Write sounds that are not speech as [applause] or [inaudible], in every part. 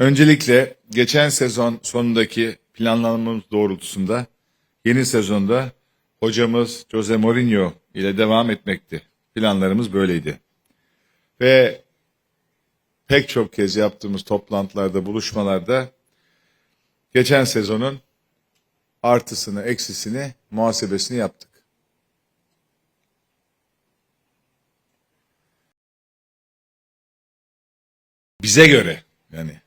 Öncelikle geçen sezon sonundaki planlamamız doğrultusunda yeni sezonda hocamız Jose Mourinho ile devam etmekti. Planlarımız böyleydi. Ve pek çok kez yaptığımız toplantılarda, buluşmalarda geçen sezonun artısını, eksisini, muhasebesini yaptık. Bize göre yani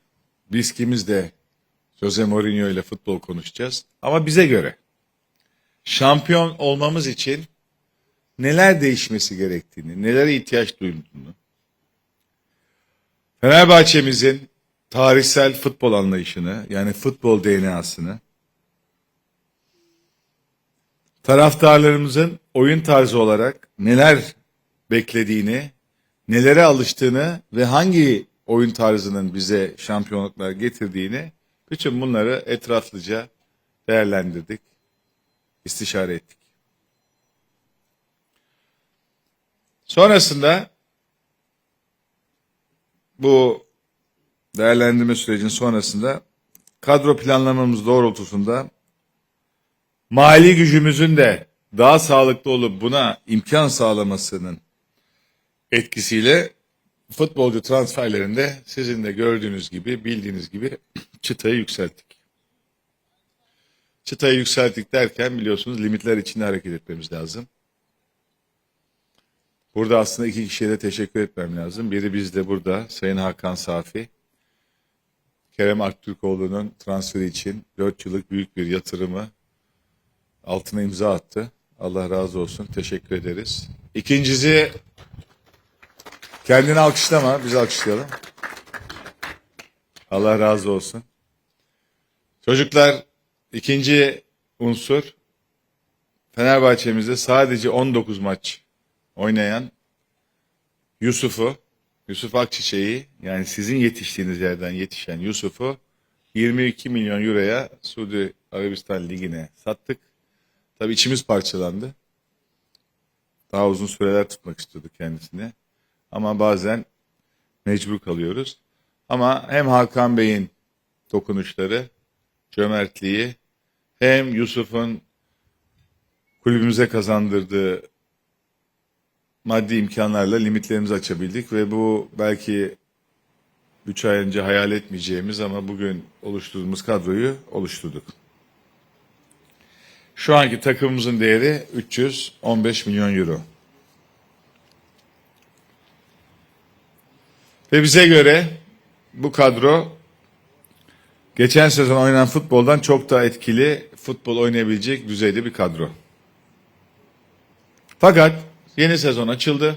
biz kimiz de Jose Mourinho ile futbol konuşacağız. Ama bize göre şampiyon olmamız için neler değişmesi gerektiğini, nelere ihtiyaç duyulduğunu, Fenerbahçe'mizin tarihsel futbol anlayışını yani futbol DNA'sını, taraftarlarımızın oyun tarzı olarak neler beklediğini, nelere alıştığını ve hangi oyun tarzının bize şampiyonluklar getirdiğini bütün bunları etraflıca değerlendirdik, istişare ettik. Sonrasında bu değerlendirme sürecinin sonrasında kadro planlamamız doğrultusunda mali gücümüzün de daha sağlıklı olup buna imkan sağlamasının etkisiyle futbolcu transferlerinde sizin de gördüğünüz gibi bildiğiniz gibi [clears throat] çıtayı yükselttik. Çıtayı yükselttik derken biliyorsunuz limitler içinde hareket etmemiz lazım. Burada aslında iki kişiye de teşekkür etmem lazım. Biri bizde burada Sayın Hakan Safi. Kerem Aktürkoğlu'nun transferi için 4 yıllık büyük bir yatırımı altına imza attı. Allah razı olsun. Teşekkür ederiz. İkincisi kendini alkışlama. Biz alkışlayalım. Allah razı olsun. Çocuklar ikinci unsur Fenerbahçe'mizde sadece 19 maç oynayan Yusuf'u, Yusuf Akçiçek'i yani sizin yetiştiğiniz yerden yetişen Yusuf'u 22 milyon euroya Suudi Arabistan Ligi'ne sattık. Tabii içimiz parçalandı. Daha uzun süreler tutmak istiyorduk kendisini. Ama bazen mecbur kalıyoruz. Ama hem Hakan Bey'in dokunuşları, cömertliği hem Yusuf'un kulübümüze kazandırdığı maddi imkanlarla limitlerimizi açabildik ve bu belki 3 ay önce hayal etmeyeceğimiz ama bugün oluşturduğumuz kadroyu oluşturduk. Şu anki takımımızın değeri 315 milyon euro. Ve bize göre bu kadro geçen sezon oynanan futboldan çok daha etkili futbol oynayabilecek düzeyde bir kadro. Fakat yeni sezon açıldı.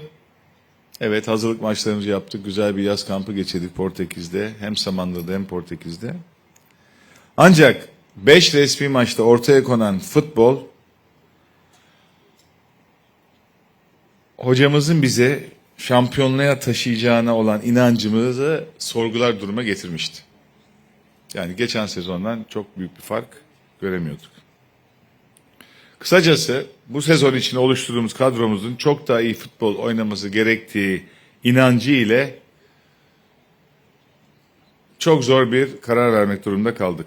Evet hazırlık maçlarımızı yaptık. Güzel bir yaz kampı geçirdik Portekiz'de. Hem Samandıra'da hem Portekiz'de. Ancak 5 resmi maçta ortaya konan futbol hocamızın bize şampiyonluğa taşıyacağına olan inancımızı sorgular duruma getirmişti. Yani geçen sezondan çok büyük bir fark göremiyorduk. Kısacası bu sezon için oluşturduğumuz kadromuzun çok daha iyi futbol oynaması gerektiği inancı ile çok zor bir karar vermek durumunda kaldık.